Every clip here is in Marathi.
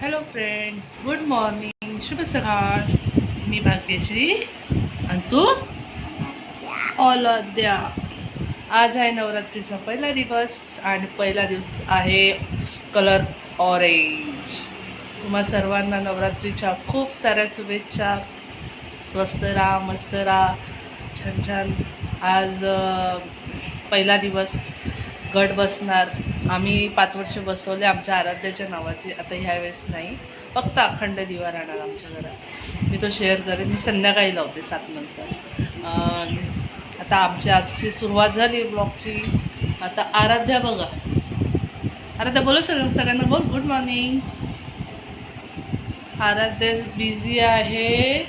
हॅलो फ्रेंड्स गुड मॉर्निंग शुभ सकाळ मी भाग्यश्री आणि तू ऑलद्या आज आहे नवरात्रीचा पहिला दिवस आणि पहिला दिवस आहे कलर ऑरेंज तुम्हा सर्वांना नवरात्रीच्या खूप साऱ्या शुभेच्छा. स्वस्त राहा मस्त राहा. छान छान. आज पहिला दिवस. गट बसणार. आम्ही पाच वर्ष बसवले आमच्या आराध्याच्या नावाची. आता ह्यावेळेस नाही. फक्त अखंड दिवा राहणार आमच्या घरात. मी तो शेअर करेन. मी संध्याकाळी लावते सात नंतर. आता आमच्या आजची सुरुवात झाली ब्लॉगची. आता आराध्या बघा. आराध्या बोलो सगळं. सगळ्यांना बोल. गुड मॉर्निंग आराध्या बिझी आहे.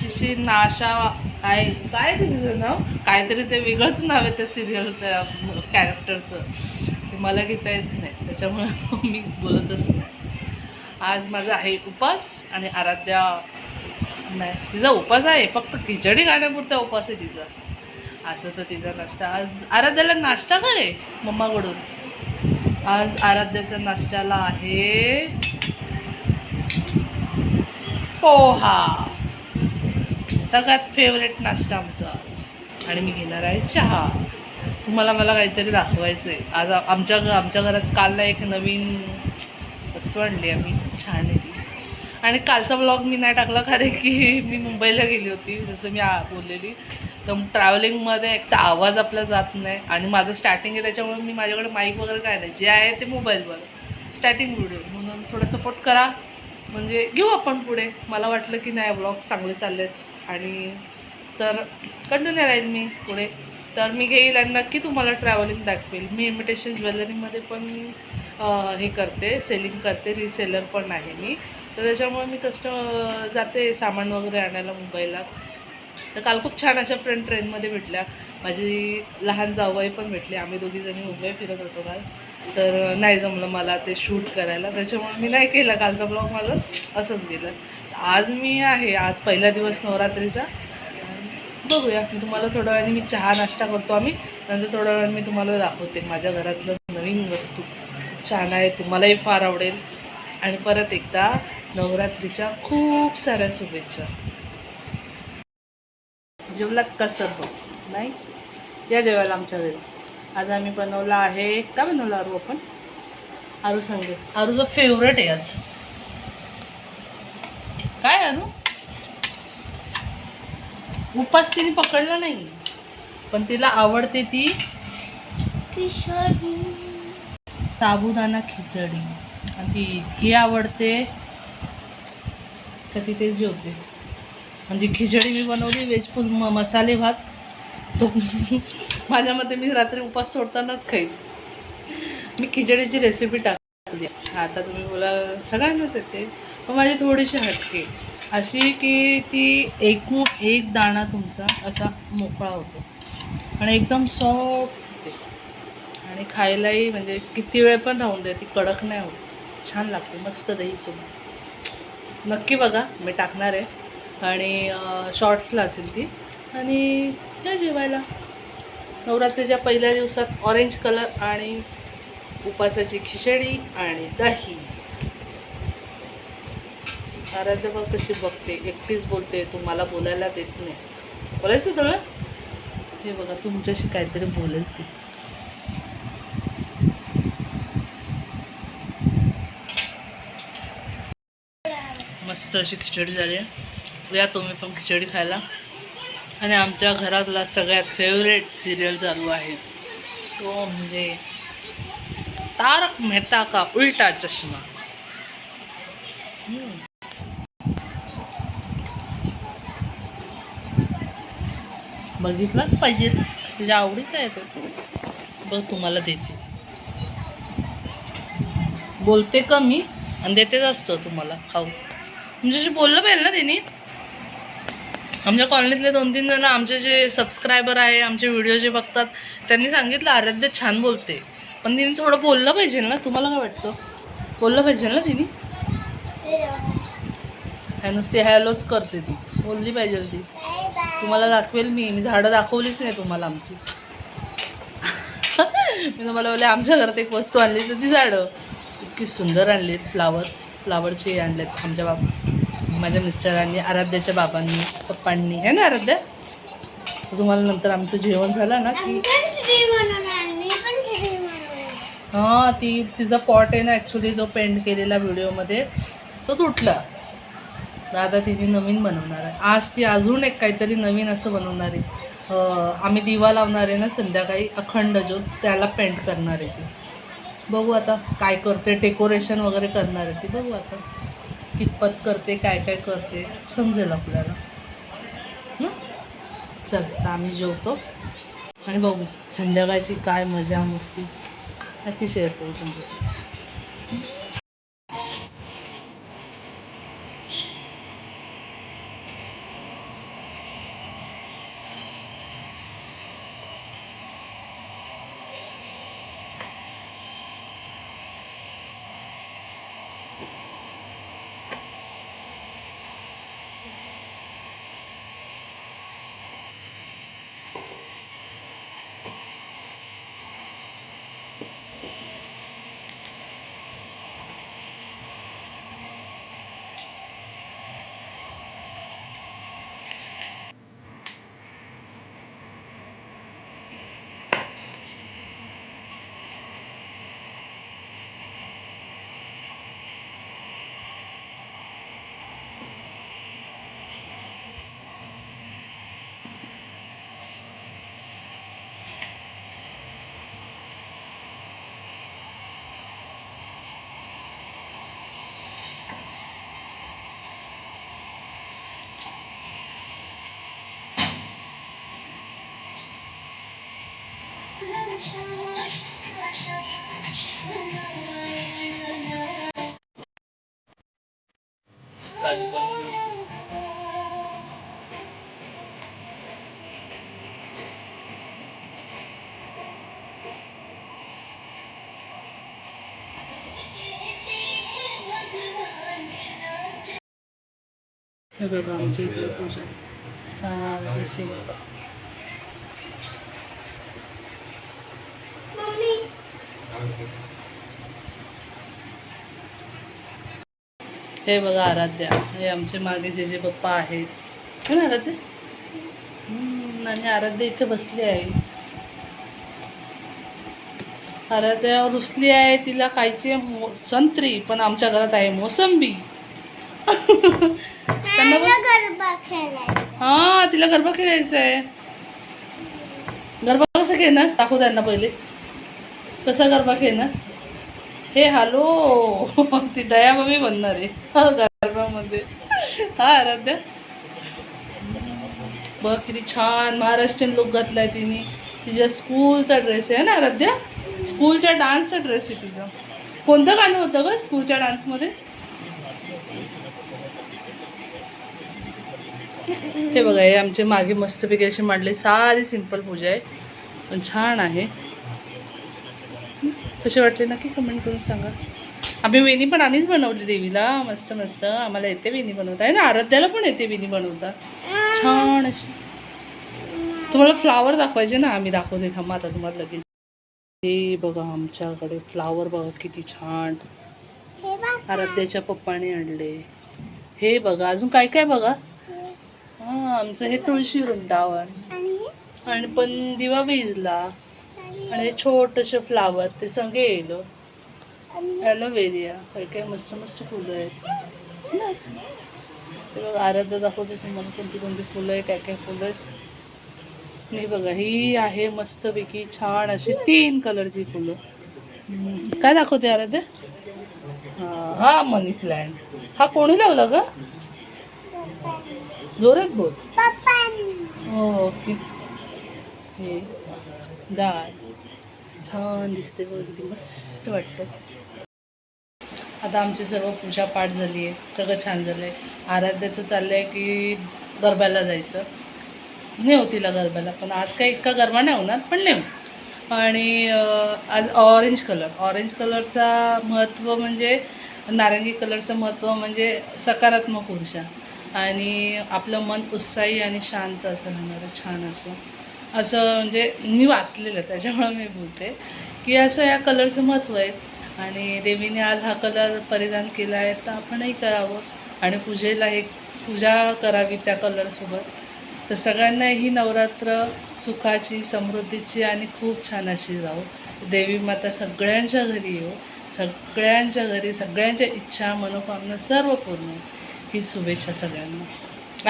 तिची नाशा काय काय तिचं नाव? काहीतरी ते वेगळंच नाव आहे त्या सिरियल त्या कॅरेक्टरचं ते मला घेता येत नाही. त्याच्यामुळे मी बोलतच नाही. आज माझा आहे उपास आणि आराध्या नाही तिचा उपास आहे. फक्त खिचडी गाण्यापुरता उपास आहे तिचा. असं तर तिचा नाश्ता. आज आराध्याला नाश्ता काय आहे मम्माकडून. आज आराध्याच्या नाश्त्याला आहे पोहा. सगळ्यात फेवरेट नाश्ता आमचा. आणि मी घेणार आहे चहा. तुम्हाला मला काहीतरी दाखवायचं आहे आज आमच्या घ- आमच्या घरात कालला एक नवीन वस्तू आणली आम्ही. खूप छान आहे ती. आणि कालचा ब्लॉग मी नाही टाकला खरे की मी मुंबईला गेली होती. जसं मी आ- बोललेली. तर ट्रॅव्हलिंगमध्ये एक तर आवाज आपला जात नाही. आणि माझं स्टार्टिंग आहे त्याच्यामुळे मी माझ्याकडे माईक वगैरे काय नाही. जे आहे ते मोबाईलवर स्टार्टिंग व्हिडिओ म्हणून थोडं सपोर्ट करा. म्हणजे घेऊ आपण पुढे. मला वाटलं की नाही ब्लॉग चांगले चाललेत. आणि तर कंटिन्यू राहील मी पुढे. तर मी घेईल आणि नक्की तुम्हाला ट्रॅव्हलिंग दाखवेल. मी इमिटेशन ज्वेलरीमध्ये पण हे करते सेलिंग करते रिसेलर पण आहे मी. तर त्याच्यामुळे मी कस्ट जाते सामान वगैरे आणायला मुंबईला. तर काल खूप छान अशा फ्रेंड ट्रेनमध्ये भेटल्या. माझी लहान जावबाई पण भेटली. आम्ही दोघीजणी मुंबई फिरत होतो काल. तर नाही जमलं मला ते शूट करायला. त्याच्यामुळे मी नाही केलं. कालचा ब्लॉग माझं असंच गेलं. आज मी आहे. आज पहिला दिवस नवरात्रीचा. बघूया. मी तुम्हाला थोड्या वेळाने मी चहा नाश्ता करतो आम्ही. नंतर थोड्या वेळाने मी तुम्हाला दाखवते. माझ्या घरातलं नवीन वस्तू. छान आहे. तुम्हालाही फार आवडेल. आणि परत एकदा नवरात्रीच्या खूप साऱ्या शुभेच्छा. जेवलात कसर बघ नाही? या जेवायला आमच्या घरी. आज आम्ही बनवला आहे. का बनवला आरू आपण? आरू सांगे आरूचं फेवरेट आहे आज. काय आरू? उपास तिने पकडला नाही. पण तिला आवडते ती किशोरी. साबुदाणा खिचडी. आणि ती इतकी आवडते का ती ते जेवते. आणि ती खिचडी मी बनवली व्हेज फुल म मसाले भात. तो माझ्या मते मी रात्री उपास सोडतानाच खाईन. मी खिचडीची रेसिपी टाकली. आता तुम्ही बोला सगळ्यांनाच येते. पण माझी थोडीशी हटके. अशी की ती एकूण एक दाणा तुमचा असा मोकळा होतो. आणि एकदम सॉफ्ट होते. आणि खायलाही म्हणजे किती वेळ पण राहून दे ती कडक नाही होत. छान लागते मस्त दहीसोबत नक्की बघा मी टाकणार आहे. आणि शॉर्ट्सला असेल ती. आणि काय जेवायला. नवरात्रीच्या पहिल्या दिवसात ऑरेंज कलर आणि उपासाची खिचडी आणि दही. आराध्या बघ कशी बघते? एकटीच बोलते तू मला बोलायला देत नाही. बोलायचं तुला? हे बघा तुमच्याशी काहीतरी बोलेल ती. मस्त अशी खिचडी झाली. आहे. या तुम्ही पण खिचडी खायला. आणि आमच्या घरातला सगळ्यात फेवरेट सिरियल चालू आहे. तो म्हणजे तारक मेहता का उलटा चष्मा. बघितलाच पाहिजे. तुझ्या आवडीचा आहे तो. बघ तुम्हाला देते. बोलते कमी आणि देतेच असतं तुम्हाला खाऊ. तुमच्याशी बोललं पाहिजे ना तिने? आमच्या कॉलनीतले दोन तीन जण आमचे जे सबस्क्रायबर आहे आमचे व्हिडिओ जे बघतात त्यांनी सांगितलं आराध्य छान बोलते. पण तिने थोडं बोललं पाहिजे ना? तुम्हाला काय वाटतं? बोललं पाहिजे ना तिने? नुसती हॅलोच करते ती. बोलली पाहिजे ती. तुम्हाला दाखवेल मी. मी झाडं दाखवलीच नाही तुम्हाला आमची. मी तुम्हाला बोलले आमच्या घरात एक वस्तू आणली तर ती झाडं. इतकी सुंदर आणली फ्लावर्स फ्लावरचे आणलेत आमच्या बाबा माझ्या मिस्टरांनी आराध्याच्या बाबांनी पप्पांनी. आहे ना आराध्या? तुम्हाला नंतर आमचं जेवण झालं ना की हां ती तिचा पॉट आहे ना ॲक्च्युली जो पेंट केलेला व्हिडिओमध्ये तो तुटला. तर आता तिने नवीन बनवणार आहे. आज ती अजून एक काहीतरी नवीन असं बनवणार आहे. आम्ही दिवा लावणार आहे ना संध्याकाळी अखंड ज्योत त्याला पेंट करणार आहे ती. बघू आता काय करते डेकोरेशन वगैरे करणार आहे ती. बघू आता कितपत करते काय काय करते समजेल आपल्याला. चल आम्ही जेवतो. आणि बघू संध्याकाळची काय मजा मस्ती. नक्की शेअर करू तुमच्याशी हे बघा आमची इथे पूजा सारी सिंपल हे बघा आराध्या हे आमचे मागे जे जे पप्पा आहेत. है ना आराध्या? हम्म, आणि आराध्या इथे बसली आहे. आराध्या रुसली आहे तिला मो संत्री पण आमच्या घरात आहे मोसंबी. हा तिला गरबा खेळायचा आहे. गरबा कसा खेळणार? दाखवू त्यांना पहिले. कसा गरबा खेळणार? हे हॅलो. ती दयाबाबी बनणार आहे. हा गरबामध्ये. हा आराध्या. बघ किती छान महाराष्ट्रीयन लुक घातलाय तिने. तिच्या स्कूलचा ड्रेस आहे ना आराध्या? स्कूलच्या डान्सचा ड्रेस आहे तिचा. कोणतं गाणं होतं ग स्कूलच्या डान्समध्ये हे बघा हे आमचे मागे मस्तपैकी अशी मांडली. सारी सिंपल पूजा आहे. पण छान आहे. कशी वाटली नक्की कमेंट करून सांगा. आम्ही वेणी पण आम्हीच बनवली देवीला. मस्त मस्त. आम्हाला येते वेणी बनवता. आहे ना? आराध्याला पण येते वेणी बनवता. छान अशी. तुम्हाला फ्लावर दाखवायचे ना? आम्ही दाखवते. थांबा आता तुम्हाला लगेच. हे बघा आमच्याकडे फ्लावर बघा किती छान. आराध्याच्या पप्पाने आणले. हे बघा अजून काय काय बघा? हा आमचं हे तुळशी वृंदावन. आणि पण दिवा भिजला. आणि हे छोटंसं फ्लावर ते संगे येलो ॲलोवेरिया काय काय? मस्त मस्त फुलं आहेत. ते बघा आराध्य दाखवते तुम्हाला कोणती कोणती फुलं आहे काय काय फुलं आहेत. नाही बघा ही आहे मस्तपैकी छान अशी तीन कलरची फुलं. काय दाखवते आराध्य? हा हा मनी प्लॅन्ट हा कोणी लावला का जोरात बोल. हो ओके. हे छान दिसते बघ किती मस्त वाटतं आता आमची सर्व पूजा पाठ झाली आहे सगळं छान झालं आहे आराध्याचं चाललं आहे की गरब्याला जायचं. नेऊ हो तिला गरब्याला पण आज काही इतका गरबा नाही होणार पण नेऊ आणि आज ऑरेंज कलर ऑरेंज कलरचा महत्त्व म्हणजे नारंगी कलरचं महत्त्व म्हणजे सकारात्मक ऊर्जा. आणि आपलं मन उत्साही आणि शांत असं राहणारं छान असं. असं म्हणजे मी वाचलेलं आहे, त्याच्यामुळं मी बोलते की असं या कलरचं महत्त्व आहे. आणि देवीने आज हा कलर परिधान केला आहे तर आपणही करावं. आणि पूजेला एक पूजा करावी त्या कलरसोबत. तर सगळ्यांना ही नवरात्र सुखाची समृद्धीची आणि खूप छान अशी जाऊ देवी माता सगळ्यांच्या घरी येऊ सगळ्यांच्या घरी सगळ्यांच्या इच्छा मनोकामना सर्व पूर्ण हीच ही शुभेच्छा सगळ्यांना.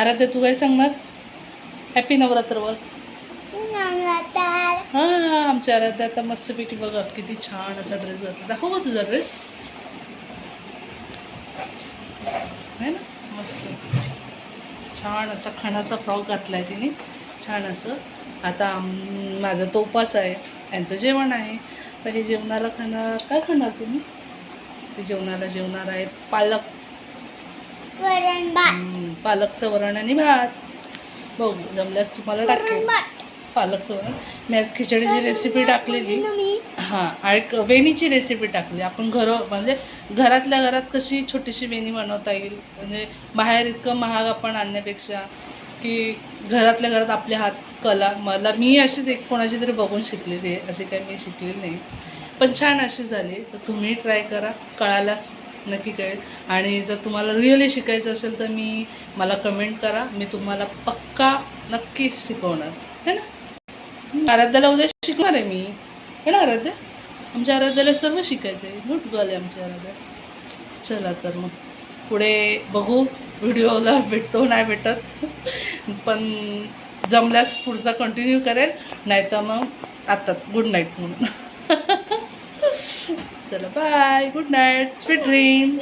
आराध्या तू काय सांगणार? हॅपी नवरात्रवर. हां आमच्या आराध्या आता मस्तपैकी बघा किती छान असा ड्रेस घातला. दाखव तुझा ड्रेस आहे ना? मस्त. छान असा खणाचा फ्रॉक घातला आहे तिने. छान असं. आता आम- माझा तो उपास आहे. यांचं जेवण आहे. तर हे जेवणाला खाणार काय खाणार तुम्ही? ते जेवणाला जेवणार आहेत पालक. वरण पालकचं वरण आणि भात. बघू जमल्यास तुम्हाला टाकेल. पालक पालकचं मी आज खिचडीची रेसिपी टाकलेली. हां आणि क- वेणीची रेसिपी टाकली. आपण घर म्हणजे घरातल्या घरात कशी छोटीशी वेणी बनवता येईल? म्हणजे बाहेर इतकं महाग आपण आणण्यापेक्षा की घरातल्या घरात आपले हात कला मला मी अशीच एक कोणाची तरी बघून शिकलेली आहे. अशी काही मी शिकलेली नाही. पण छान अशी झाली. तर तुम्ही ट्राय करा. कळायलाच नक्की कळेल. आणि जर तुम्हाला रिअली शिकायचं असेल तर मी मला कमेंट करा. मी तुम्हाला पक्का नक्कीच शिकवणार. है ना? आराध्याला उद्या शिकणार आहे मी. हे ना आराध्या? आमच्या आराध्याला सर्व शिकायचं आहे. गुड गर्ल आहे आमच्या आराध्या. चला तर मग. पुढे बघू. व्हिडिओला भेटतो नाही भेटत. पण जमल्यास पुढचा कंटिन्यू करेल. नाही तर मग आत्ताच. गुड नाईट म्हणून. चला bye good night sweet dream